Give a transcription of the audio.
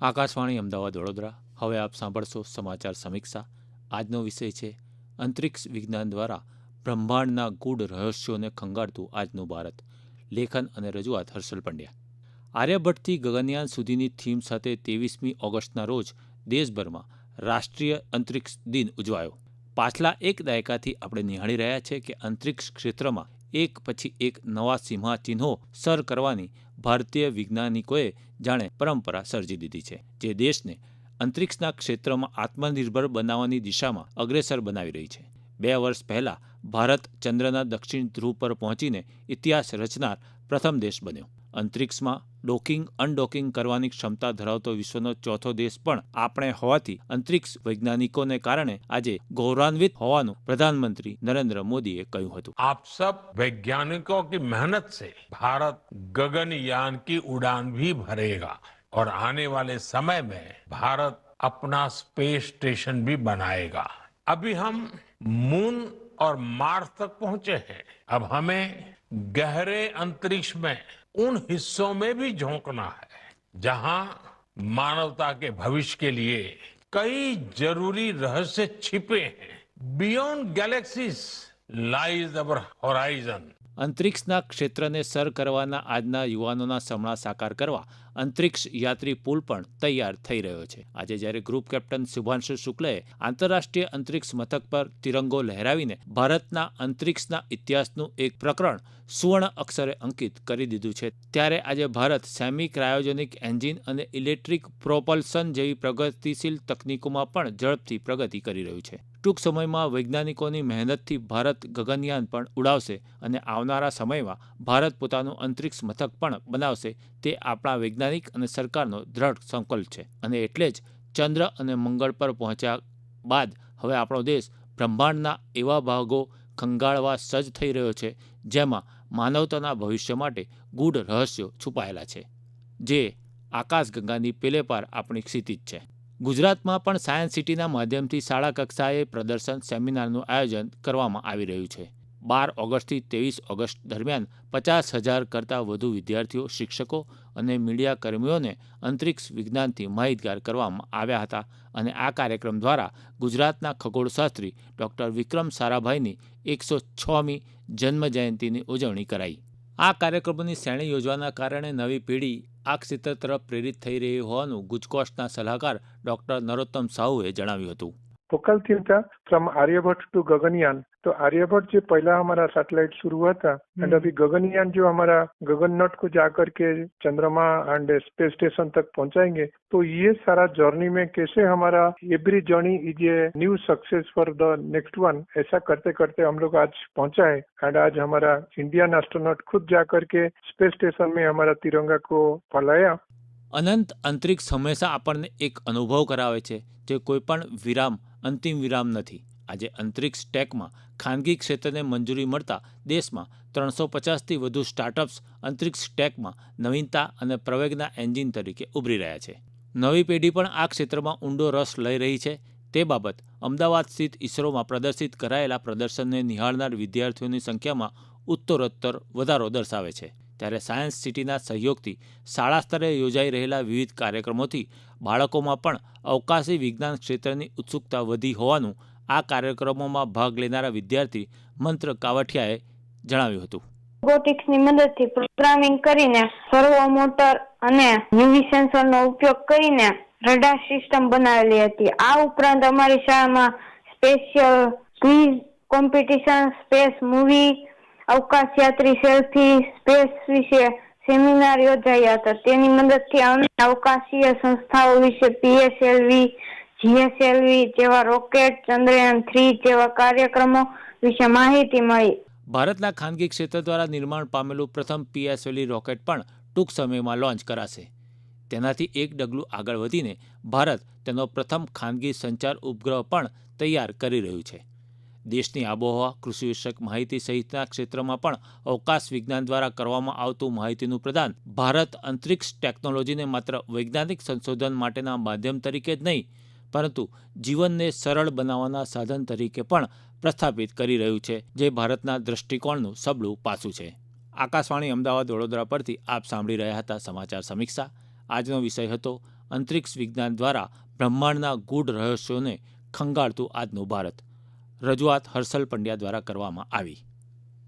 આકાશવાણી અમદાવાદ વડોદરા. હવે આપ સાંભળશો સમાચાર સમીક્ષા. આજનો વિષય છે, અંતરિક્ષ વિજ્ઞાન દ્વારા બ્રહ્માંડના ગૂઢ રહસ્યોને ખંગાળતું આજનું ભારત. લેખન અને રજૂઆત હર્ષલ પંડ્યા. આર્યભટ્ટથી ગગનયાન સુધીની થીમ સાથે ત્રેવીસમી ઓગસ્ટના રોજ દેશભરમાં રાષ્ટ્રીય અંતરિક્ષ દિન ઉજવાયો. પાછલા એક દાયકાથી આપણે નિહાળી રહ્યા છે કે અંતરિક્ષ ક્ષેત્રમાં એક પછી એક નવા સિંહાચિહ્નો સર કરવાની ભારતીય વૈજ્ઞાનિકોએ જાણે પરંપરા સર્જી દીધી છે, જે દેશને અંતરિક્ષના ક્ષેત્રમાં આત્મનિર્ભર બનાવવાની દિશામાં અગ્રેસર બનાવી રહી છે. બે વર્ષ પહેલાં ભારત ચંદ્રના દક્ષિણ ધ્રુવ પર પહોંચીને ઇતિહાસ રચનાર પ્રથમ દેશ બન્યો. અંતરિક્ષમાં ડોકિંગ અનડોકિંગ કરવાની ક્ષમતા ધરાવતો વિશ્વનો ચોથો દેશ પણ આપણે હોવાથી અંતરિક્ષ વૈજ્ઞાનિકોને કારણે આજે ગૌરવાન્વિત હોવાનું પ્રધાનમંત્રી નરેન્દ્ર મોદીએ કહ્યું હતું आप सब वैज्ञानिकों की मेहनत से भारत गगनयान की उड़ान भी भरेगा और आने वाले समय में भारत अपना स्पेस स्टेशन भी बनाएगा अभी हम मून और मार्स तक पहुंचे हैं अब हमें गहरे अंतरिक्ष में उन हिस्सों में भी झोंकना है, जहाँ मानवता के भविष्य के लिए कई ज़रूरी रहस्य छिपे हैं। Beyond galaxies lies our horizon અંતરિક્ષના ક્ષેત્રને સર કરવાના આજના યુવાનોના સપના સાકાર કરવા અંતરિક્ષ યાત્રી પુલ પણ તૈયાર થઈ રહ્યો છે. આજે જ્યારે ગ્રુપ કેપ્ટન શુભાંશુ શુક્લએ આંતરરાષ્ટ્રીય અંતરિક્ષ મથક પર તિરંગો લહેરાવીને ભારતના અંતરિક્ષના ઇતિહાસનું એક પ્રકરણ સુવર્ણ અક્ષરે અંકિત કરી દીધું છે, ત્યારે આજે ભારત સેમી ક્રાયોજેનિક એન્જિન અને ઇલેક્ટ્રિક પ્રોપલ્સન જેવી પ્રગતિશીલ તકનીકોમાં પણ ઝડપથી પ્રગતિ કરી રહ્યું છે. ટૂંક સમયમાં વૈજ્ઞાનિકોની મહેનતથી ભારત ગગનયાન પણ ઉડાવશે અને આવનારા સમયમાં ભારત પોતાનું અંતરિક્ષ મથક પણ બનાવશે. તે આપણા વૈજ્ઞાનિક અને સરકારનો દ્રઢ સંકલ્પ છે અને એટલે જ ચંદ્ર અને મંગળ પર પહોંચ્યા બાદ હવે આપણો દેશ બ્રહ્માંડના એવા ભાગો ખંગાળવા સજ્જ થઈ રહ્યો છે, જેમાં માનવતાના ભવિષ્ય માટે ગૂઢ રહસ્યો છુપાયેલા છે. જે આકાશગંગાની પેલે પાર આપણી ક્ષિતિજ છે. ગુજરાતમાં પણ સાયન્સ સિટીના માધ્યમથી શાળા કક્ષાએ પ્રદર્શન સેમિનારનું આયોજન કરવામાં આવી રહ્યું છે. બાર ઓગસ્ટથી ત્રેવીસ ઓગસ્ટ દરમિયાન પચાસ હજાર કરતાં વધુ વિદ્યાર્થીઓ, શિક્ષકો અને મીડિયા કર્મીઓને અંતરિક્ષ વિજ્ઞાનથી માહિતગાર કરવામાં આવ્યા હતા અને આ કાર્યક્રમ દ્વારા ગુજરાતના ખગોળશાસ્ત્રી ડૉક્ટર વિક્રમ સારાભાઈની એકસો છમી જન્મ જયંતીની ઉજવણી કરાઈ. આ કાર્યક્રમોની શ્રેણી યોજવાના કારણે નવી પેઢી આ ક્ષેત્ર તરફ પ્રેરિત થઈ રહ્યું હોવાનું ગુજકોસ્ટના સલાહકાર ડોક્ટર નરોત્તમ સાહુએ જણાવ્યું હતું. Focal tilter from Aryabhata to Gaganyaan तो आर्यभट्ट जो पहला हमारा सैटेलाइट शुरू हुआ था एंड अभी गगनयान जो हमारा गगननट को जाकर के चंद्रमा एंड स्पेस स्टेशन तक पहुंचाएंगे तो ये सारा जर्नी में कैसे हमारा every journey is a new success for the next one ऐसा करते करते हम लोग आज पहुंचा है एंड आज हमारा इंडियन एस्ट्रोनॉट खुद जाकर के स्पेस स्टेशन में हमारा तिरंगा को फहलाया અનંત અંતરિક્ષ હંમેશા આપણને એક અનુભવ કરાવે છે જે કોઈ પણ વિરામ અંતિમ વિરામ નથી આજે અંતરિક્ષ ટેકમાં ખાનગી ક્ષેત્રને મંજૂરી મળતા દેશમાં ત્રણસો પચાસથી વધુ સ્ટાર્ટઅપ્સ અંતરિક્ષ ટેકમાં નવીનતા અને પ્રવેગના એન્જિન તરીકે ઉભરી રહ્યા છે. નવી પેઢી પણ આ ક્ષેત્રમાં ઊંડો રસ લઈ રહી છે. તે બાબત અમદાવાદ સ્થિત ઇસરોમાં પ્રદર્શિત કરાયેલા પ્રદર્શનને નિહાળનાર વિદ્યાર્થીઓની સંખ્યામાં ઉત્તરોત્તર વધારો દર્શાવે છે. ત્યારે સાયન્સ સિટીના સહયોગથી શાળા સ્તરે યોજાઈ રહેલા વિવિધ કાર્યક્રમોથી બાળકોમાં પણ અવકાશી વિજ્ઞાન ક્ષેત્રની ઉત્સુકતા વધી હોવાનું આ કાર્યક્રમોમાં ભાગ લેનારા વિદ્યાર્થી મંત્ર કાવઠિયાએ જણાવ્યું હતું. રોબોટિક્સની મદદથી પ્રોગ્રામિંગ કરીને સર્વો મોટર અને યુવી સેન્સરનો ઉપયોગ કરીને રડાર સિસ્ટમ બનાવેલી હતી. આ ઉપરાંત અમારી શાળામાં special quiz competition, space movie, અવકાશ યાત્રી સેલ્ફી, સ્પેસ વિશે સેમિનાર યોજાયા હતા. તેની મદદથી અમે અવકાશીય સંસ્થાઓ વિશે પીએસએલવી જીએસએલવી જેવા રોકેટ, ચંદ્રયાન થ્રી જેવા કાર્યક્રમો વિશે માહિતી મળી. ભારતના ખાનગી ક્ષેત્ર દ્વારા નિર્માણ પામેલું પ્રથમ પીએસએલવી રોકેટ પણ ટૂંક સમયમાં લોન્ચ કરાશે. તેનાથી એક ડગલું આગળ વધીને ભારત તેનો પ્રથમ ખાનગી સંચાર ઉપગ્રહ પણ તૈયાર કરી રહ્યું છે. દેશની આબોહવા, કૃષિ વિષયક માહિતી સહિતના ક્ષેત્રમાં પણ અવકાશ વિજ્ઞાન દ્વારા કરવામાં આવતું માહિતીનું પ્રદાન ભારત અંતરિક્ષ ટેકનોલોજીને માત્ર વૈજ્ઞાનિક સંશોધન માટેના માધ્યમ તરીકે જ નહીં પરંતુ જીવનને સરળ બનાવવાના સાધન તરીકે પણ પ્રસ્થાપિત કરી રહ્યું છે, જે ભારતના દૃષ્ટિકોણનું સબળું પાસું છે. આકાશવાણી અમદાવાદ વડોદરા પરથી આપ સાંભળી રહ્યા હતા સમાચાર સમીક્ષા. આજનો વિષય હતો અંતરિક્ષ વિજ્ઞાન દ્વારા બ્રહ્માંડના ગૂઢ રહસ્યોને ખંગાળતું આજનું ભારત. રજૂઆત હર્ષલ પંડ્યા દ્વારા કરવામાં આવી.